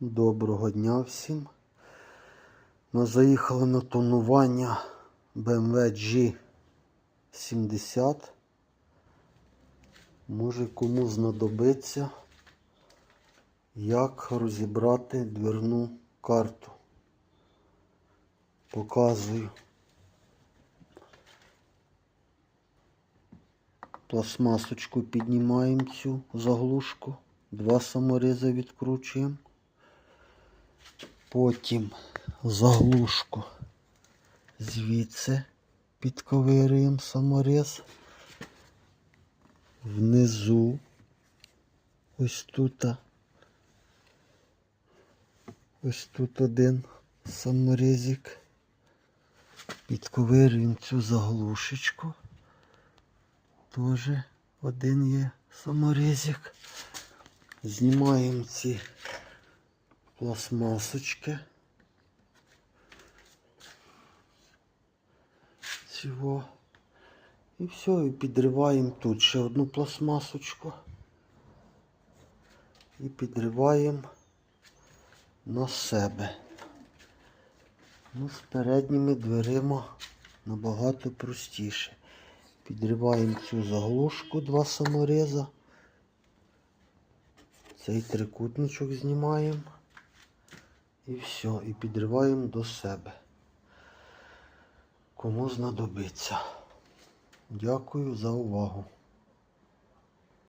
Доброго дня всім. Ми заїхали на тонування BMW G70. Може кому знадобиться, як розібрати дверну карту. Показую. Пластмасочку піднімаємо цю заглушку. Два саморези відкручуємо. Потім заглушку звідси підковирюємо саморез. Внизу ось тут. Ось тут один саморезик. Підковирюємо цю заглушечку. Тоже один є саморезик. Знімаємо ці пластмасочки. Цього. І все, і підриваємо тут ще одну пластмасочку. І підриваємо на себе. Ну, з передніми дверима набагато простіше. Підриваємо цю заглушку, два самореза. Цей трикутничок знімаємо. І все, і підриваємо до себе. Кому знадобиться. Дякую за увагу.